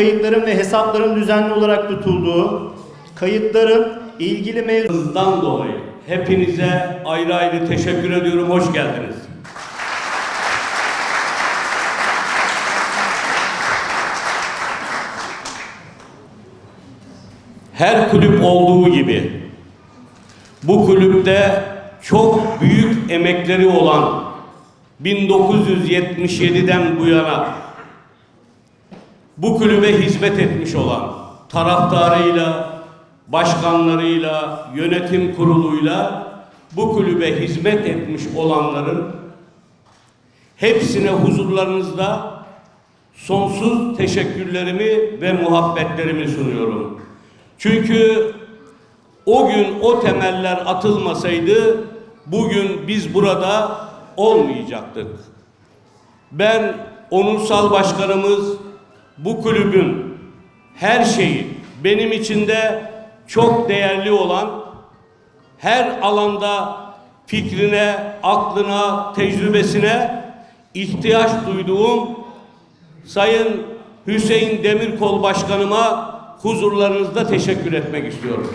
kayıtların ve hesapların düzenli olarak tutulduğu, kayıtların ilgili mevzu Hızdan dolayı hepinize ayrı ayrı teşekkür ediyorum. Hoş geldiniz. Her kulüp olduğu gibi bu kulüpte çok büyük emekleri olan 1977'den bu yana bu kulübe hizmet etmiş olan taraftarıyla, başkanlarıyla, yönetim kuruluyla bu kulübe hizmet etmiş olanların hepsine huzurlarınızda sonsuz teşekkürlerimi ve muhabbetlerimi sunuyorum. Çünkü o gün o temeller atılmasaydı bugün biz burada olmayacaktık. Ben onursal başkanımız bu kulübün her şeyi benim için de çok değerli olan her alanda fikrine, aklına, tecrübesine ihtiyaç duyduğum Sayın Hüseyin Demirkol Başkanıma huzurlarınızda teşekkür etmek istiyorum.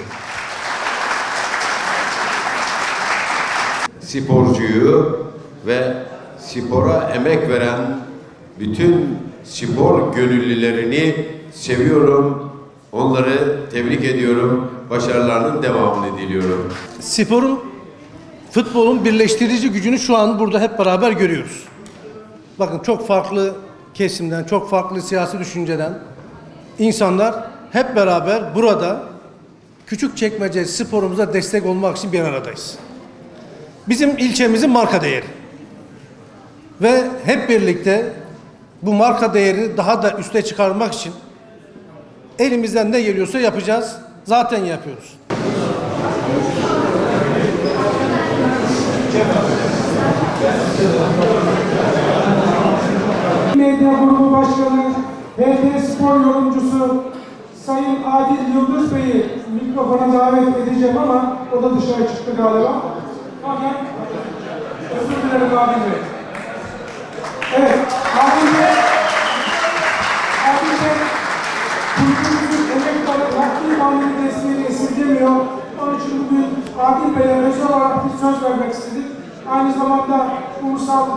sporcuyu ve spora emek veren bütün spor gönüllülerini seviyorum. Onları tebrik ediyorum. Başarılarının devamını diliyorum. sporun, futbolun birleştirici gücünü şu an burada hep beraber görüyoruz. Bakın çok farklı kesimden, çok farklı siyasi düşünceden insanlar hep beraber burada küçük çekmece sporumuza destek olmak için bir aradayız. Bizim ilçemizin marka değeri. Ve hep birlikte bu marka değerini daha da üste çıkarmak için elimizden ne geliyorsa yapacağız. Zaten yapıyoruz. Medya Grubu Başkanı, HT Spor Yorumcusu Sayın Adil Yıldız Bey'i mikrofona davet edeceğim ama o da dışarı çıktı galiba. Hemen özür dilerim Adil Bey. Evet, Adil Bey, Adil Bey'e özel olarak bir söz vermek istedik. Aynı zamanda ulusal